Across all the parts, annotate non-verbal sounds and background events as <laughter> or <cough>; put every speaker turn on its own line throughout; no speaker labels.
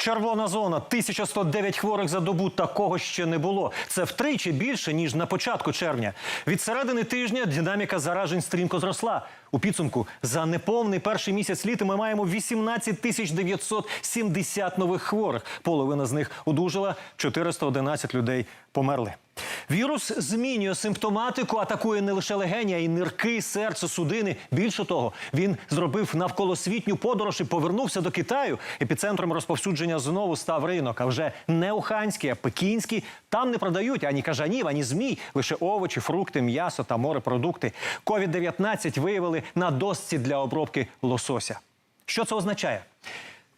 Червона зона 1109 хворих за добу. Такого ще не було. Це втричі більше ніж на початку червня. Від середини тижня динаміка заражень стрімко зросла. У підсумку за неповний перший місяць літа ми маємо 18 тисяч 970 нових хворих. Половина з них одужала, 411 людей померли. Вірус змінює симптоматику, атакує не лише легені, а й нирки, серце, судини. Більше того, він зробив навколосвітню подорож і повернувся до Китаю. Епіцентром розповсюдження знову став ринок. А вже не уханський, а пекінський. Там не продають ані кажанів, ані змій, лише овочі, фрукти, м'ясо та морепродукти. Ковід-19 виявили на досці для обробки лосося. Що це означає?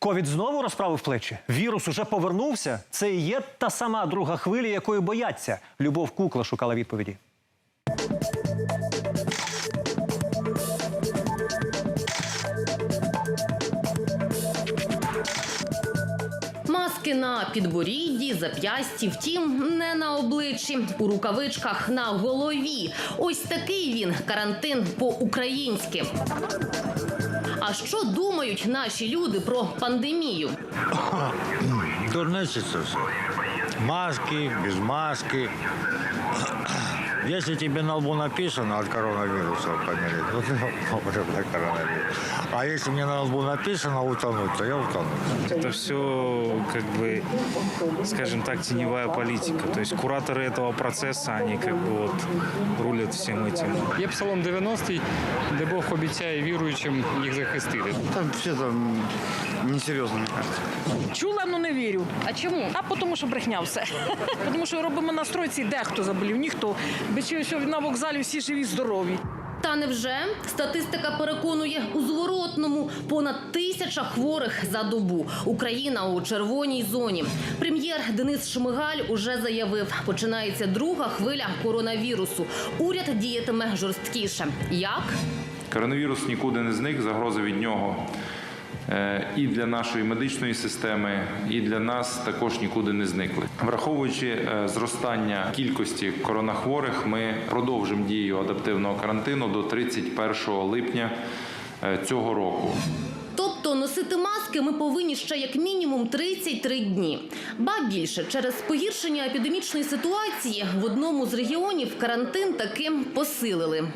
Ковід знову розправив плечі. Вірус уже повернувся. Це і є та сама друга хвиля, якої бояться. Любов Кукла шукала відповіді.
Маски на підборідді, зап'ясті, втім, не на обличчі, у рукавичках на голові. Ось такий він карантин по-українськи. А що думають наші люди про пандемію?
Дурниці це все. Маски, без маски. Если тебе на лбу написано от коронавируса помереть, то ты <laughs> умрешь от коронавируса. А если мне на лбу написано утонуть, то я утону.
Это все, как бы, скажем так, теневая политика. То есть кураторы этого процесса, они как бы вот рулят всем этим.
Є псалом 90, де Бог обіцяє віруючим їх захистити.
Там все там несерйозно, мені кажется.
Чула, але не вірю.
А чому?
А тому, що брехня все. <laughs> Тому що робимо на стройці, дехто заболів, ніхто. Бичі, що на вокзалі всі живі, здорові.
Та невже статистика переконує у зворотному понад тисяча хворих за добу. Україна у червоній зоні. Прем'єр Денис Шмигаль уже заявив, починається друга хвиля коронавірусу. Уряд діятиме жорсткіше. Як?
Коронавірус нікуди не зник, загрози від нього і для нашої медичної системи, і для нас також нікуди не зникли. Враховуючи е, зростання кількості коронахворих, ми продовжимо дію адаптивного карантину до 31 липня е, цього року.
Тобто носити маски ми повинні ще як мінімум 33 дні. Ба більше через погіршення епідемічної ситуації в одному з регіонів карантин таки посилили.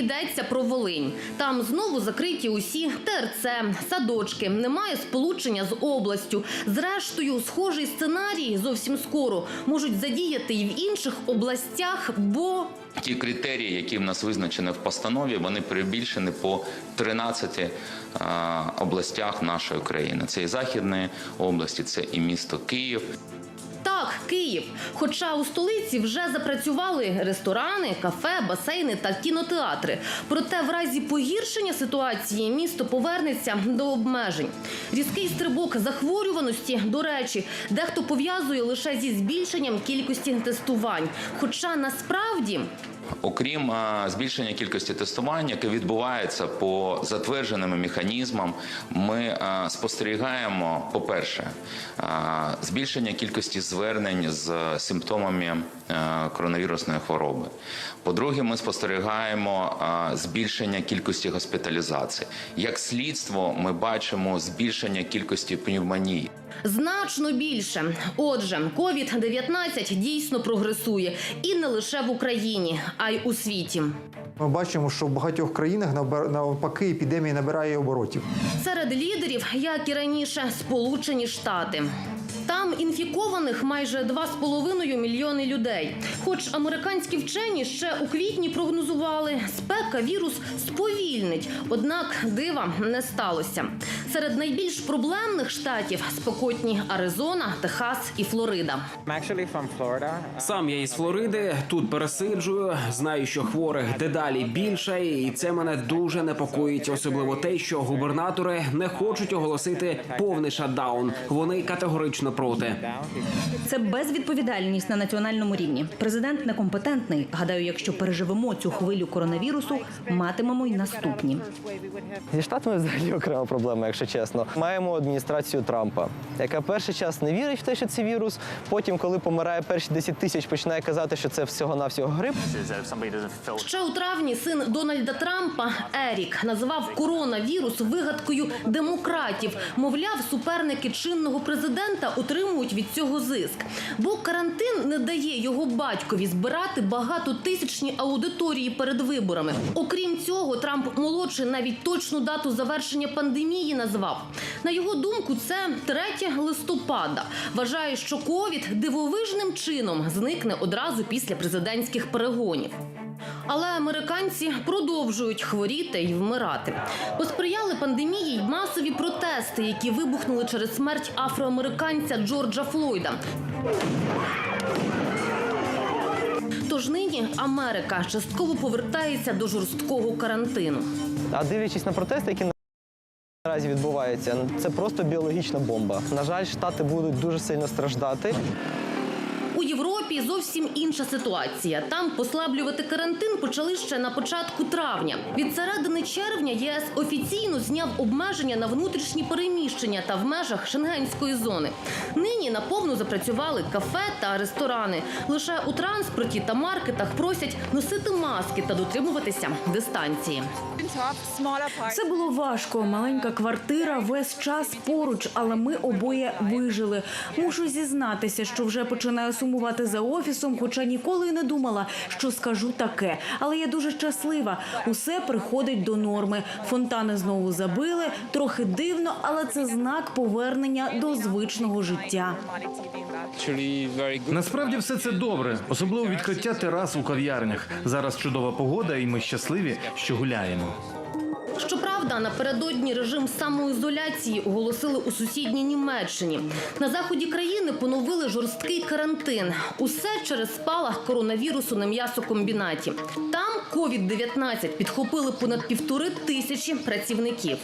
Йдеться про Волинь. Там знову закриті усі ТРЦ, садочки, немає сполучення з областю. Зрештою, схожий сценарій зовсім скоро можуть задіяти і в інших областях, бо
Ті критерії, які в нас визначені в постанові, вони перебільшені по 13 е, областях нашої країни. Це і західні області, це і місто Київ.
Київ. Хоча у столиці вже запрацювали ресторани, кафе, басейни та кінотеатри. Проте, в разі погіршення ситуації місто повернеться до обмежень. Різкий стрибок захворюваності, до речі, дехто пов'язує лише зі збільшенням кількості тестувань. Хоча насправді
Окрім е, збільшення кількості тестувань, яке відбувається по затвердженим механізмам, ми е, спостерігаємо, по-перше, е, збільшення кількості звернень з симптомами коронавірусної хвороби. По-друге, ми спостерігаємо збільшення кількості госпіталізацій. Як слідство, ми бачимо збільшення кількості пневмоній.
Значно більше. Отже, COVID-19 дійсно прогресує і не лише в Україні, а й у світі.
Ми бачимо, що в багатьох країнах навпаки епідемія набирає оборотів.
Серед лідерів, як і раніше, Сполучені Штати. Там інфікованих майже 2,5 мільйони людей. Хоч американські вчені ще у квітні прогнозували, спека вірус сповільнить, однак дива не сталося. Серед найбільш проблемних штатів спекотні Аризона, Техас і Флорида.
Сам я із Флориди тут пересиджую. Знаю, що хворих дедалі більше, і це мене дуже непокоїть, особливо те, що губернатори не хочуть оголосити повний шатдаун. Вони категорично проти.
Це безвідповідальність на національному рівні. Президент некомпетентний. Гадаю, якщо переживемо цю хвилю коронавірусу, матимемо й наступні.
Зі штатами взагалі окрема проблема, якщо чесно. Маємо адміністрацію Трампа, яка перший час не вірить в те, що це вірус. Потім, коли помирає перші 10 тисяч, починає казати, що це всього навсього грип.
Ще у травні син Дональда Трампа Ерік називав коронавірус вигадкою демократів. Мовляв, суперники чинного президента отримують від цього зиск. Бо карантин не дає його батькові збирати багатотисячні аудиторії перед виборами. Окрім цього, Трамп молодший навіть точну дату завершення пандемії назвав. На його думку, це 3 листопада. Вважає, що ковід дивовижним чином зникне одразу після президентських перегонів. Але американці продовжують хворіти і вмирати. Посприяли пандемії й масові протести, які вибухнули через смерть афроамериканця Джорджа Флойда. Тож нині Америка частково повертається до жорсткого карантину.
А дивлячись на протести, які наразі відбуваються, це просто біологічна бомба. На жаль, штати будуть дуже сильно страждати.
Європі зовсім інша ситуація. Там послаблювати карантин почали ще на початку травня. Від середини червня ЄС офіційно зняв обмеження на внутрішні переміщення та в межах шенгенської зони. Нині наповну запрацювали кафе та ресторани. Лише у транспорті та маркетах просять носити маски та дотримуватися дистанції.
Це було важко. Маленька квартира весь час поруч, але ми обоє вижили. Мушу зізнатися, що вже починаю сумувати за офісом, хоча ніколи й не думала, що скажу таке. Але я дуже щаслива. Усе приходить до норми. Фонтани знову забили. Трохи дивно, але це знак повернення до звичного життя.
Насправді все це добре, особливо відкриття терас у кав'ярнях. Зараз чудова погода, і ми щасливі, що гуляємо.
Щоправда, напередодні режим самоізоляції оголосили у сусідній Німеччині. На заході країни поновили жорсткий карантин. Усе через спалах коронавірусу на м'ясокомбінаті. Там COVID-19 підхопили понад півтори тисячі працівників.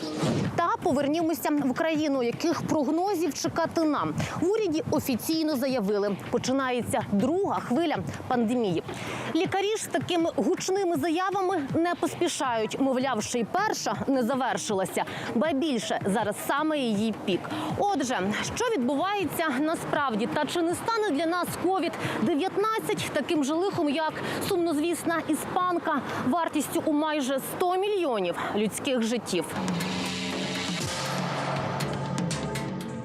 Та повернімося в країну, яких прогнозів чекати нам. В уряді офіційно заявили, починається друга хвиля пандемії. Лікарі ж з такими гучними заявами не поспішають. Мовляв, ще й перша не завершилася, ба більше зараз саме її пік. Отже, що відбувається насправді, та чи не стане для нас COVID-19 таким же лихом, як сумнозвісна іспанка вартістю у майже 100 мільйонів людських життів?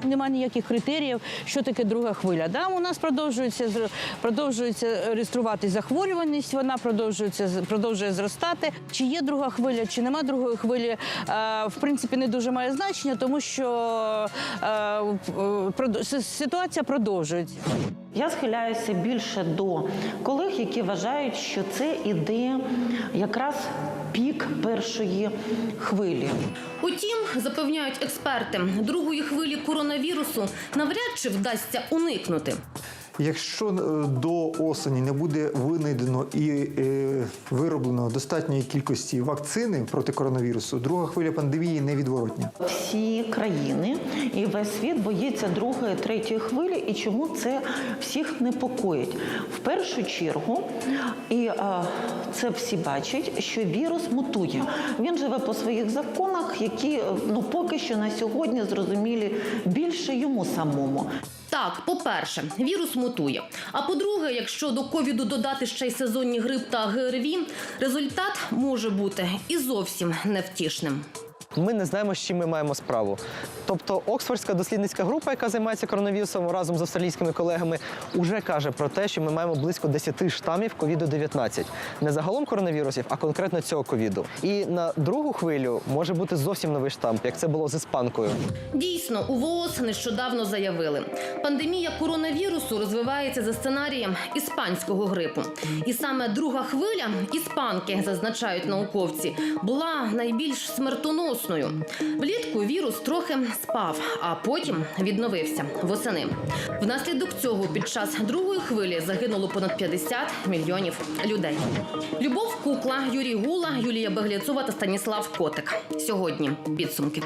Немає ніяких критеріїв, що таке друга хвиля. Да, у нас продовжується продовжується реєструвати захворюваність. Вона продовжується продовжує зростати. Чи є друга хвиля, чи нема другої хвилі, е, в принципі, не дуже має значення, тому що е, ситуація продовжується.
Я схиляюся більше до колег, які вважають, що це іде якраз пік першої хвилі.
Утім, запевняють експерти, другої хвилі коронавірусу навряд чи вдасться уникнути.
Якщо е, до осені не буде винайдено і е, вироблено достатньої кількості вакцини проти коронавірусу, друга хвиля пандемії невідворотня.
Всі країни і весь світ боїться другої, третьої хвилі, і чому це всіх непокоїть? В першу чергу, і а, це всі бачать, що вірус мутує. Він живе по своїх законах, які ну поки що на сьогодні зрозумілі більше йому самому.
Так, по-перше, вірус мутує. А по-друге, якщо до ковіду додати ще й сезонні грип та ГРВІ, результат може бути і зовсім невтішним.
Ми не знаємо, з чим ми маємо справу. Тобто, Оксфордська дослідницька група, яка займається коронавірусом разом з австралійськими колегами, уже каже про те, що ми маємо близько 10 штамів COVID-19. Не загалом коронавірусів, а конкретно цього ковіду. І на другу хвилю може бути зовсім новий штамп, як це було з іспанкою.
Дійсно, у ВООЗ нещодавно заявили, пандемія коронавірусу розвивається за сценарієм іспанського грипу. І саме друга хвиля іспанки, зазначають науковці, була найбільш смертоносною. Влітку вірус трохи спав, а потім відновився восени. Внаслідок цього під час другої хвилі загинуло понад 50 мільйонів людей. Любов Кукла, Юрій Гула, Юлія Бегляцова та Станіслав Котик. Сьогодні підсумки.